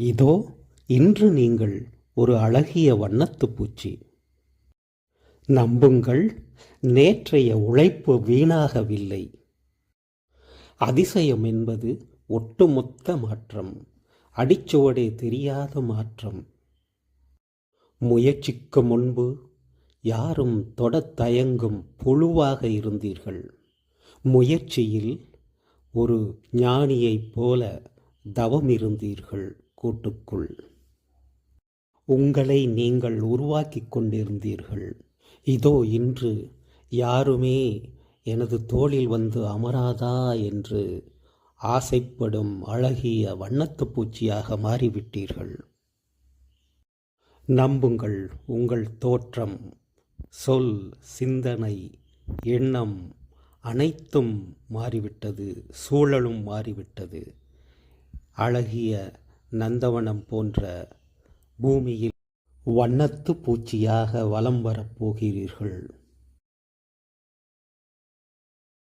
இதோ இன்று நீங்கள் ஒரு அழகிய வண்ணத்துப் பூச்சி. நம்புங்கள் நேற்றைய உழைப்பு வீணாகவில்லை. அதிசயம் என்பது ஒட்டுமொத்த மாற்றம் அடிச்சுவடே தெரியாத மாற்றம். முயற்சிக்கு முன்பு யாரும் தொடத் தயங்கும் புழுவாக இருந்தீர்கள். முயற்சியில் ஒரு ஞானியைப் போல தவம் இருந்தீர்கள் கூட்டுக்குள். உங்களை நீங்கள் உருவாக்கிக் கொண்டிருந்தீர்கள். இதோ இன்று யாருமே எனது தோளில் வந்து அமராதா என்று ஆசைப்படும் அழகிய வண்ணத்துப் பூச்சியாக மாறிவிட்டீர்கள். நம்புங்கள் உங்கள் தோற்றம். சொல் சிந்தனை எண்ணம் அனைத்தும் மாறிவிட்டது. சூழலும் மாறிவிட்டது. அழகிய நந்தவனம் போன்ற பூமியில் வண்ணத்து பூச்சியாக வலம் வரப் போகிறீர்கள்.